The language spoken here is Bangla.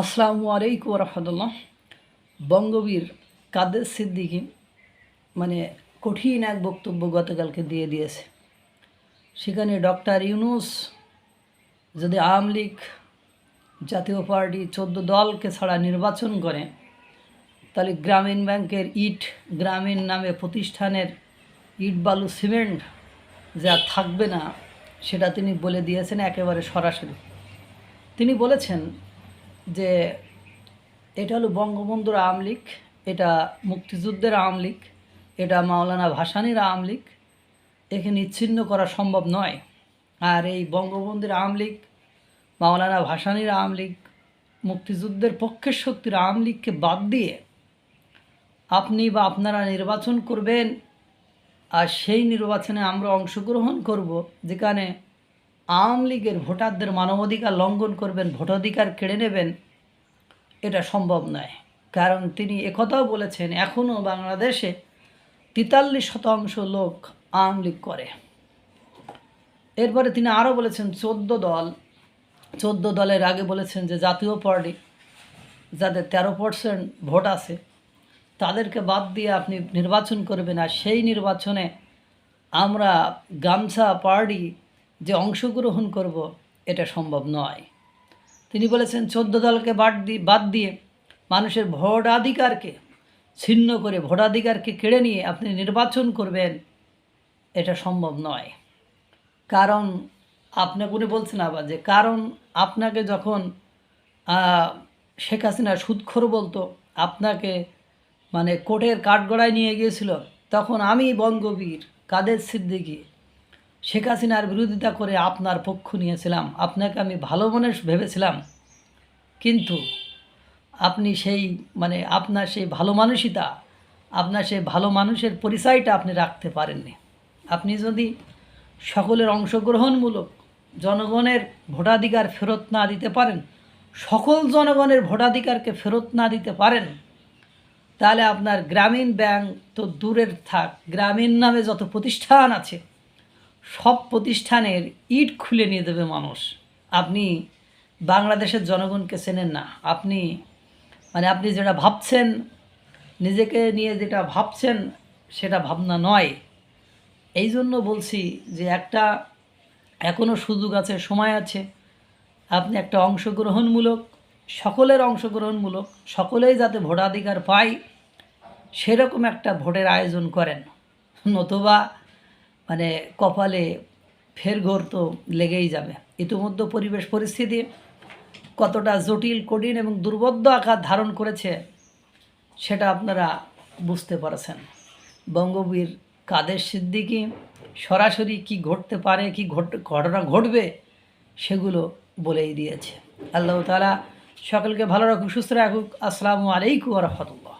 আসসালামু আলাইকুম রহমতুল্লাহ বঙ্গবীর কাদের সিদ্দিকি মানে কঠিন এক বক্তব্য গতকালকে দিয়ে দিয়েছে। সেখানে ডক্টর ইউনুস যদি আওয়ামী লীগ জাতীয় পার্টি চোদ্দ দলকে ছাড়া নির্বাচন করে, তাহলে গ্রামীণ ব্যাংকের ইট, গ্রামীণ নামে প্রতিষ্ঠানের ইট, বালু, সিমেন্ট যা থাকবে না, সেটা তিনি বলে দিয়েছেন একেবারে সরাসরি। তিনি বলেছেন যে এটা হলো বঙ্গবন্ধুর আওয়ামী লীগ এটা মুক্তিযুদ্ধের আওয়ামী লীগ এটা মাওলানা ভাসানির আওয়ামী লীগ একে নিচ্ছিন্ন করা সম্ভব নয়। আর এই বঙ্গবন্ধুর আওয়ামী লীগ মাওলানা ভাসানির আওয়ামী লীগ মুক্তিযুদ্ধের পক্ষের শক্তির আওয়ামী লীগকে বাদ দিয়ে আপনি বা আপনারা নির্বাচন করবেন, আর সেই নির্বাচনে আমরা অংশগ্রহণ করব, যেখানে আওয়ামী লীগের ভোটারদের মানবাধিকার লঙ্ঘন করবেন, ভোটাধিকার কেড়ে নেবেন, এটা সম্ভব নয়। কারণ তিনি একথাও বলেছেন এখনও বাংলাদেশে তেতাল্লিশ শতাংশ লোক আওয়ামী লীগ করে। এরপরে তিনি আরও বলেছেন, চোদ্দ দল, চোদ্দ দলের আগে বলেছেন যে জাতীয় পার্টি, যাদের তেরো পার্সেন্ট ভোট আছে, তাদেরকে বাদ দিয়ে আপনি নির্বাচন করবেন। আর সেই নির্বাচনে আমরা গামছা, পার্টি যে অংশগ্রহণ করব, এটা সম্ভব নয়। তিনি বলেছেন, চোদ্দ দলকে বাদ দিয়ে বাদ দিয়ে মানুষের ভোটাধিকারকে ছিন্ন করে, ভোটাধিকারকে কেড়ে নিয়ে আপনি নির্বাচন করবেন, এটা সম্ভব নয়। কারণ আপনাকে উনি বলছেন আবার যে, কারণ আপনাকে যখন শেখ হাসিনা সুদখোর বলতো, আপনাকে মানে কোর্টের কাঠগড়ায় নিয়ে গিয়েছিল, তখন আমি বঙ্গবীর কাদের সিদ্দিকী শেখ হাসিনার বিরোধিতা করে আপনার পক্ষ নিয়েছিলাম। আপনাকে আমি ভালো মনে ভেবেছিলাম। কিন্তু আপনি সেই মানে আপনার সেই ভালো মানুষিতা আপনার সেই ভালো মানুষের পরিচয়টা আপনি রাখতে পারেননি। আপনি যদি সকলের অংশগ্রহণমূলক জনগণের ভোটাধিকার ফেরত না দিতে পারেন, সকল জনগণের ভোটাধিকারকে ফেরত না দিতে পারেন, তাহলে আপনার গ্রামীণ ব্যাংক তো দূরের থাক। গ্রামীণ নামে যত প্রতিষ্ঠান আছে সব প্রতিষ্ঠানের ইট খুলে নিয়ে দেবে মানুষ। আপনি বাংলাদেশের জনগণকে চেনেন না। আপনি মানে আপনি যেটা ভাবছেন, নিজেকে নিয়ে যেটা ভাবছেন, সেটা ভাবনা নয়। এই জন্য বলছি যে একটা এখনও সুযোগ আছে, সময় আছে। আপনি একটা অংশগ্রহণমূলক, সকলের অংশগ্রহণমূলক, সকলেই যাতে ভোটাধিকার পায়, সেরকম একটা ভোটের আয়োজন করেন। নতুবা মানে কপালে ফের ঘোর তো লেগেই যাবে। ইতিমধ্যে পরিবেশ পরিস্থিতি কতটা জটিল, কঠিন এবং দুর্বোধ্য আকার ধারণ করেছে, সেটা আপনারা বুঝতে পারছেন। বঙ্গবীর কাদের সিদ্দিকি, সরাসরি কি ঘটতে পারে, কি ঘট, ঘটনা ঘটবে, সেগুলো বলেই দিয়েছে। আল্লাহ তালা সকলকে ভালো রাখুক, সুস্থ রাখুক। আসসালামু আলাইকুম রহমতুল্লাহ।